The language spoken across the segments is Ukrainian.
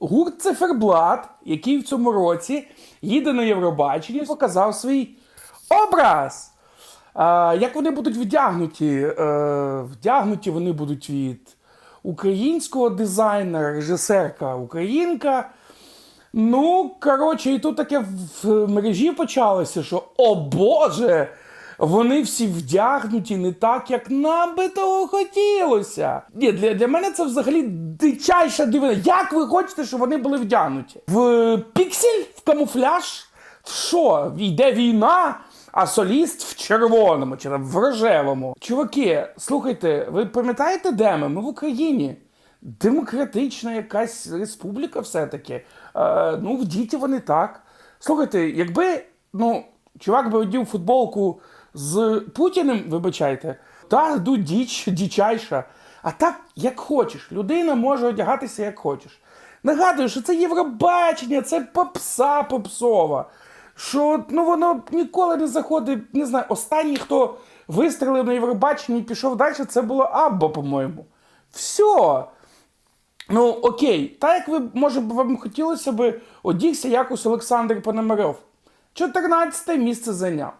Гурт Циферблат, який в цьому році їде на Євробачення, показав свій образ. Як вони будуть вдягнуті? Е, вдягнуті вони будуть від українського дизайнера, режисерка українка. Ну, коротше, і тут таке в мережі почалося, що о Боже, вони всі вдягнуті не так, як нам би того хотілося. Ні, для, для мене це взагалі дичайша дивина. Як ви хочете, щоб вони були вдягнуті? В піксель, в камуфляж? В що? Йде війна, а соліст в червоному чи в рожевому. Чуваки, слухайте, ви пам'ятаєте, де ми? Ми в Україні. Демократична якась республіка все-таки. Е, ну, в діті вони так. Слухайте, якби ну, чувак би одів футболку з Путіним, вибачайте, та ну, діч, дічайша. А так, як хочеш, людина може одягатися як хочеш. Нагадую, що це Євробачення, це попса попсова. Що ну воно ніколи не заходить. Не знаю, останній, хто вистрелив на Євробаченні і пішов далі, це було Абба, по-моєму. Все. Ну, окей, так як ви, може, вам хотілося би одігся якось Олександр Пономарьов. 14 місце зайняв.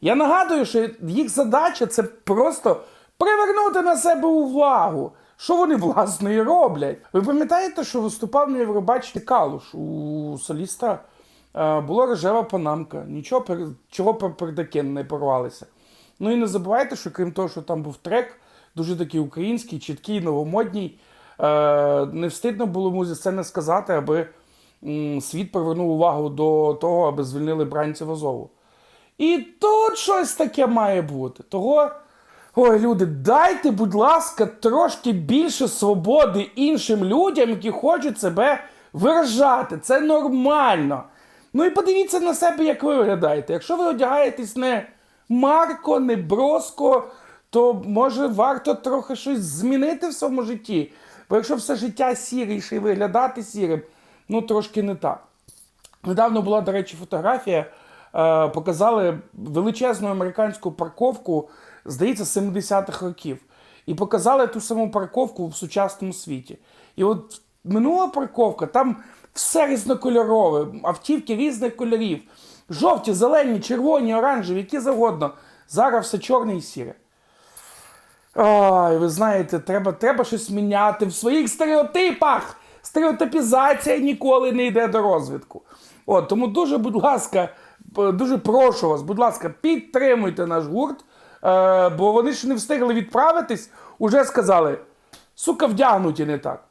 Я нагадую, що їх задача це просто привернути на себе увагу. Що вони власне і роблять? Ви пам'ятаєте, що виступав на Євробаченні Калуш у соліста е, була рожева панамка, нічого чого пер- пердаки не порвалися. Ну і не забувайте, що крім того, що там був трек, дуже такий український, чіткий, новомодній. Е, не встидно було йому за це не сказати, аби світ привернув увагу до того, аби звільнили бранців Азову. І тут щось таке має бути. Того, ой, люди, дайте, будь ласка, трошки більше свободи іншим людям, які хочуть себе виражати. Це нормально. Ну і подивіться на себе, як ви виглядаєте. Якщо ви одягаєтесь не марко, не броско, то може варто трохи щось змінити в своєму житті. Бо якщо все життя сіре і виглядати сірим, ну трошки не так. Недавно була, до речі, фотографія. Е, показали величезну американську парковку, здається, 70-х років. І показали ту саму парковку в сучасному світі. І от минула парковка, там все різнокольорове, автівки різних кольорів. Жовті, зелені, червоні, оранжеві, які завгодно. Зараз все чорне і сіре. Ой, ви знаєте, треба, треба щось міняти в своїх стереотипах. Стереотипізація ніколи не йде до розвитку. От, тому дуже, будь ласка, дуже прошу вас, будь ласка, підтримуйте наш гурт, е, бо вони ще не встигли відправитись, уже сказали, сука, вдягнуті не так.